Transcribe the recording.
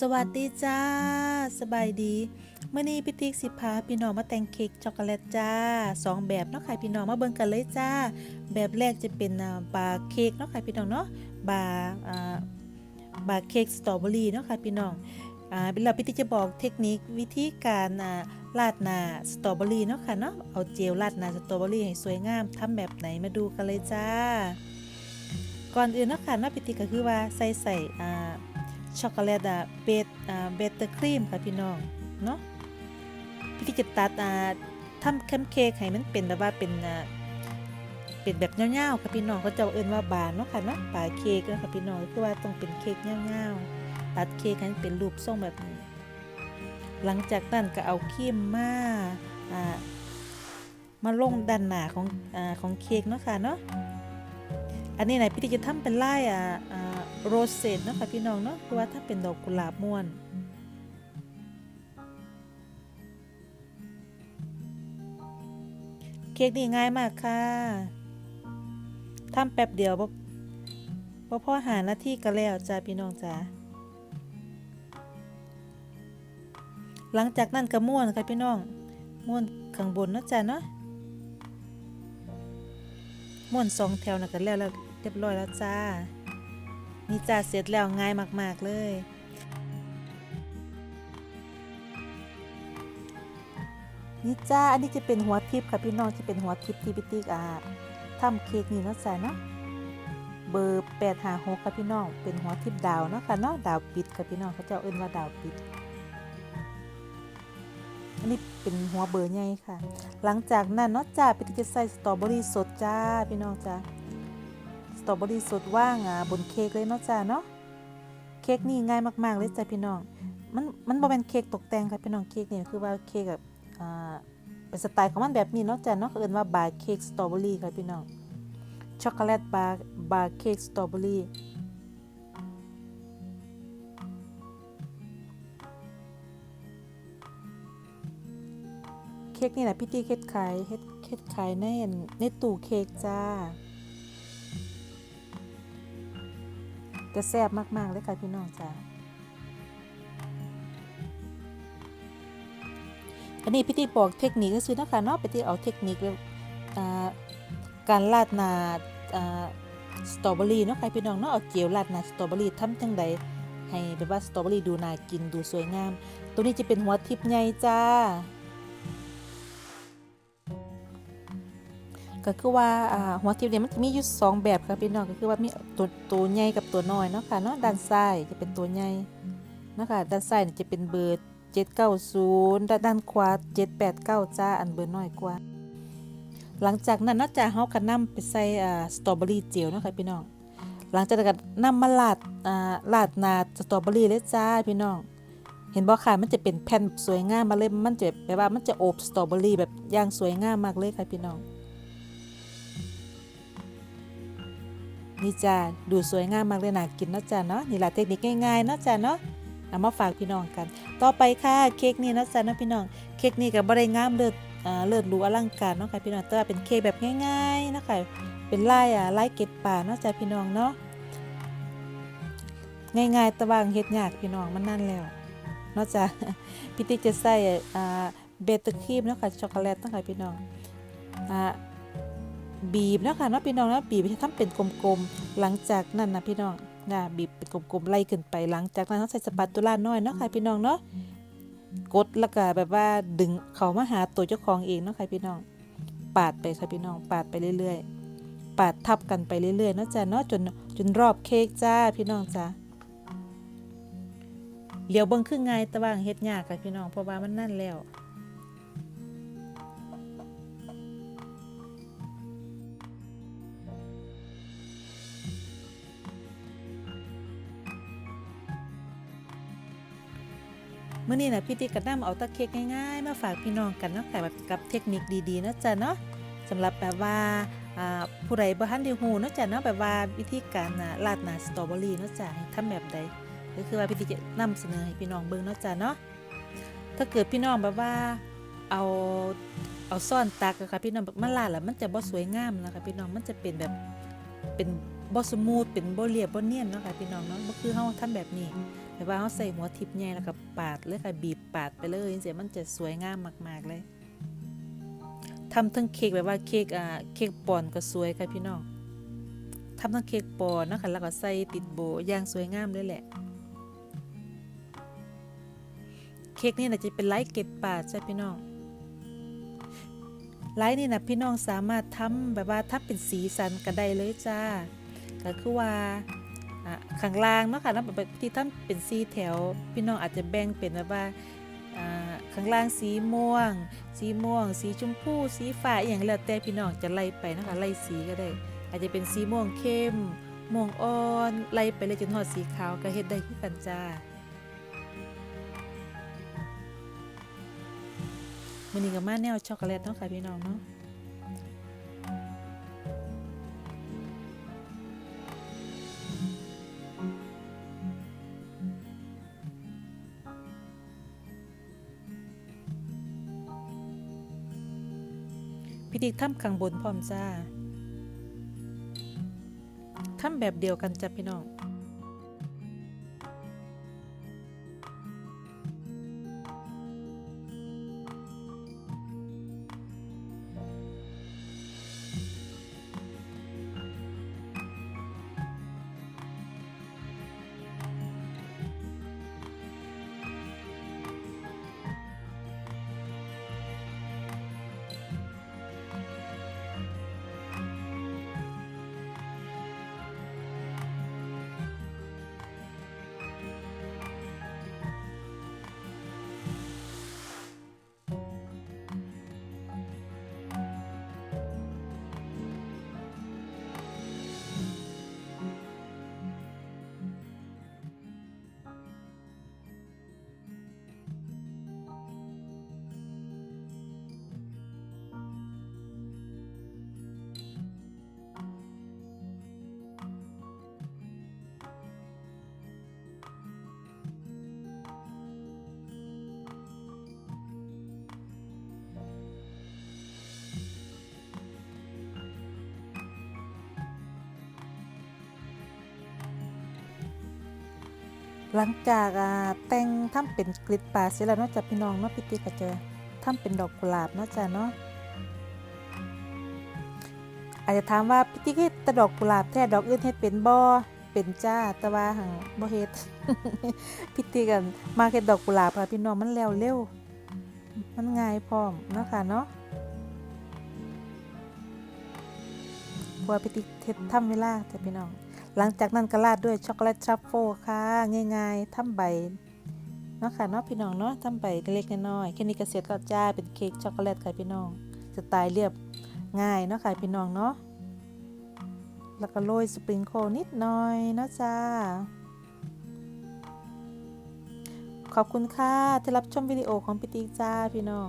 สวัสดีจ้า สบายดีเมื่อนี้พี่ติ๊กสิพาพี่น้องมาแต่งเค้กช็อกโกแลตจ้าสองแบบเนาะค่ะพี่น้องมาเบิ่งกันเลยจ้า แบบแรกจะเป็นบาร์เค้กเนาะค่ะพี่น้องเนาะบาร์อ่าบาร์เค้กสตรอเบอรี่เนาะค่ะพี่น้องอ่าเป็นเราพี่ติ๊กจะบอกเทคนิควิธีการอ่าราดหน้าสตรอเบอรี่เนาะค่ะเนาะเอาเจลราดหน้าสตรอเบอรี่ให้สวยงามทำแบบไหนมาดูกันเลยจ้า ก่อนอื่นเนาะค่ะเนาะพี่ติ๊กก็คือว่าใส่ใส่อ่า ช็อกโกแลตอะเบตอ่าเบเตอร์ครีมค่ะพี่น้องเนาะพี่ที่จะตัดอ่าทำเค้มเค้กให้มันเป็นแบบว่าเป็นอ่าเป็นแบบเงาๆค่ะพี่น้องเขาจะเอิ้นว่าบานเนาะค่ะเนาะบาเค้กนะค่ะพี่น้องก็คือว่าต้องเป็นเค้กเงาๆตัดเค้กให้มันเป็นรูปทรงแบบนี้ หลังจากนั้นก็เอาครีมมาอ่ามาลงด้านหน้าของอ่าของเค้กเนาะค่ะเนาะอันนี้ไหนพี่ติจะทำเป็นลายอ่าอ่า โรสเซตเนาะค่ะพี่น้องเนาะคือว่าถ้าเป็นดอกกุหลาบม่วนเค้กนี่ง่ายมากค่ะทำแป๊บเดียวบ่บ่พอหาหน้าที่ก็แล้วจ้าพี่น้องจ้าหลังจากนั้นก็ม้วนค่ะพี่น้องม้วนข้างบนเนาะจ้าเนาะม้วนสองแถวนะกันแล้วแล้วเรียบร้อยแล้วจ้า นี่จ้าเสร็จแล้วง่ายมาก ๆ เลย นี่จ้าอันนี้จะเป็นหัวทิพย์ค่ะพี่น้องจะเป็นหัวทิพย์ที่พี่ติ๊กอ่าทำเค้กนี่นะจ้าเนาะเบอร์แปดหาหกค่ะพี่น้อง เป็นหัวทิพย์ดาวเนาะค่ะเนาะดาวปิดค่ะพี่น้องเขาจ้าเอิ้นว่าดาวปิด อันนี้เป็นหัวเบอร์ใหญ่ค่ะ หลังจากนั้นเนาะจ้าพี่ติ๊กจะใส่สตรอเบอรี่สดจ้าพี่น้องจ้า ตรอเบอรี่สดว่างอะบนเค้กเลยเนาะจ้าเนาะเค้กนี่ง่ายมากๆเลยจ้าพี่น้อง มันมันบ่เป็นเค้กตกแต่งค่ะพี่น้องเค้กนี่คือว่าเค้กแบบอ่าเป็นสไตล์ของมันแบบนี้เนาะจ้าเนาะเอิ้นว่าบาร์เค้กสตรอเบอรี่ค่ะพี่น้องช็อกโกแลตบาร์บาร์เค้กสตรอเบอรี่เค้กนี่แหละพี่ตีเฮ็ดขายเฮ็ดเฮ็ดขายในอันในตู้เค้กจ้า จะแซ่บมาก ๆ เลยค่ะพี่น้องจ้าอันนี้พี่ตีบอกเทคนิคก็คือนะคะเนาะพี่ตีเอาเทคนิคการราดนาสตรอเบอรี่เนาะค่ะพี่น้องเนาะเอาเจลราดนาสตรอเบอรี่ทำจังใดให้แบบว่าสตรอเบอรี่ดูน่ากินดูสวยงาม ตัวนี้จะเป็นหัวทิพย์ใหญ่จ้า ก็คือว่าอ่าหัวทิพย์เนี่ยมันจะมีอยู่สองแบบค่ะพี่น้องก็คือว่ามีตัวตัวใหญ่กับตัวน้อยเนาะค่ะเนาะด้านซ้ายจะเป็นตัวใหญ่เนาะค่ะด้านซ้ายเนี่ยจะเป็นเบอร์790ด้านด้านขวา789จ้าอันเบอร์น้อยกว่า หลังจากนั้นเนาะจ้าเฮาก็นำไปใส่อ่าสตรอเบอรี่เจลเนาะค่ะพี่น้องหลังจากนั้นก็นำมาลาดอ่าลาดหน้าสตรอเบอรี่เลยจ้าพี่น้องเห็นบ่ค่ะมันจะเป็นแผ่นสวยงามมาเลยมันจะแบบว่ามันจะโอบสตรอเบอรี่แบบอย่างสวยงามมากเลยค่ะพี่น้อง นี่จ้าดูสวยงามมากเลยน่ากินเนาะจ้าเนาะนี่แหละเทคนิคง่ายๆเนาะจ้าเนาะเอามาฝากพี่น้องกัน ต่อไปค่ะเค้กนี่เนาะจ้าเนาะพี่น้องเค้กนี่ก็บ่ได้งามเลิศอ่าเลิศรูอลังการเนาะค่ะพี่น้องแต่ว่าเป็นเค้กแบบง่ายๆนะค่ะเป็นลายอะลายเก็บป่าเนาะจ้าพี่น้องเนาะง่ายๆต่ว่าเฮ็ดยากพี่น้องมันนั่นแล้วเนาะจ้าพี่ติ๊กจะใส่เบเตอร์ครีมเนาะค่ะช็อกโกแลตเนาะค่ะพี่น้องอ่า บีบนะคะเนาะพี่น้องนาะบีบให้ทำเป็นกลมๆหลังจากนั้นนะพี่น้องนะบีบเป็นกลมๆไล่ขึ้นไปหลังจากนั้นเราใส่สปาตูล่าน้อยเนาะค่ะพี่น้องเนาะกดแล้วก็แบบว่าดึงเขามาหาตัวเจ้าของเองเนาะค่ะพี่น้อง ปาดไปค่ะพี่น้องปาดไปเรื่อยๆ ปาดทับกันไปเรื่อยๆเนาะจ้ะเนาะจนจนรอบเค้กจ้าพี่น้องจ้าเหลียวเบิ่งคือไงต่ว่าเฮ็ดยากค่ะพี่น้องเพราะว่ามันนั่นแล้ว เมื่อนี้นะพี่ติ๊กก็นำเอาตะเค้กง่ายๆ มาฝากพี่น้องกันเนาะค่ะแบบกับเทคนิคดีๆเนาะจ้ะเนาะสำหรับแบบว่าผู้ใดบ่ทันได้ฮู้เนาะจ้ะเนาะแบบว่าวิธีการอ่าราดหน้าสตรอเบอรี่เนาะจ้ะให้ทำแบบใดก็คือว่าพี่ติ๊กจะนำเสนอให้พี่น้องเบิ่งเนาะจ้ะเนาะถ้าเกิดพี่น้องแบบว่าเอาเอาซ่อนตักอะค่ะพี่น้องแบบมันลาดแล้วมันจะบ่สวยงามนะคะพี่น้องมันจะเป็นแบบเป็น บ่สมูทเป็นบ่เรียบบ่เนียนเนาะค่ะพี่น้องเนาะบ่คือเฮาทำแบบนี้แบบว่าเขาใส่หัวทิพย์ใหญ่แล้วก็ปาดเลยค่ะบีบปาดไปเลยจังซี่มันจะสวยงามมาก ๆเลยทำทั้งเค้กแบบว่าเค้กอ่าเค้กปอนก็สวยค่ะพี่น้องทำทั้งเค้กปอนนะคะแล้วก็ใส่ติดโบอย่างสวยงามเลยแหละเค้กนี่นะจะเป็นไลท์เก็บปาดใช่พี่น้องไลท์นี่นะพี่น้องสามารถทำแบบว่าถ้าเป็นสีสันก็ได้เลยจ้า ก็คือว่าข้างล่างเนาะค่ะแล้วแบบที่ทำเป็นสีแถว พี่น้องอาจจะแบ่งเป็นแบบว่าข้างล่างสีม่วง สีม่วง สีชมพู สีฟ้าอย่างแล้วแต่พี่น้องจะไล่ไปนะคะไล่สีก็ได้ อาจจะเป็นสีม่วงเข้ม ม่วงอ่อนไล่ไปเลยจนหอดสีขาวก็เฮ็ดได้คือกันจ้ามันนี้กับมาแนวช็อกโกแลตเนาะค่ะพี่น้องเนาะ พิธีทำข้างบนพร้อมจ้าทำแบบเดียวกันจ้ะพี่น้อง หลังจากแต่งทำเป็นกลิตปาเสร็จแล้วนาะจ้ะพี่น้องเนาะพี่ติ๊กก็จะทำเป็นดอกกุหลาบเนาะจ้ะเนาะอาจจะถามว่าพี่ติ๊กเฮ็ดแต่ดอกกุหลาบแท้ดอกอื่นเฮ็ดเป็นบ่เป็นจ้าแต่ว่าหังบ่เฮ็ดพี่ติ๊กกันมาเฮ็ดดอกกุหลาบค่ะพี่น้องมันแล้วเร็วมันง่ายพร้อมเนาะค่ะเนาะพราะว่าพี่ติ๊กเฮ็ดทำเวลาจ้ะพี่น้อง หลังจากนั้นก็ราดด้วยช็อกโกแลตทรัฟเฟิลค่ะง่ายๆทำใบเนาะค่ะเนาะพี่น้องเนาะทำใบเล็กๆน้อยๆแค่นี้ก็เสร็จแล้วจ้าเป็นเค้กช็อกโกแลตค่ะพี่น้องสไตล์เรียบง่ายเนาะค่ะพี่น้องเนาะแล้วก็โรยสปริงโคลนิดหน่อยเนาะจ้าขอบคุณค่ะที่รับชมวิดีโอของพี่ติ๊กจ้าพี่น้อง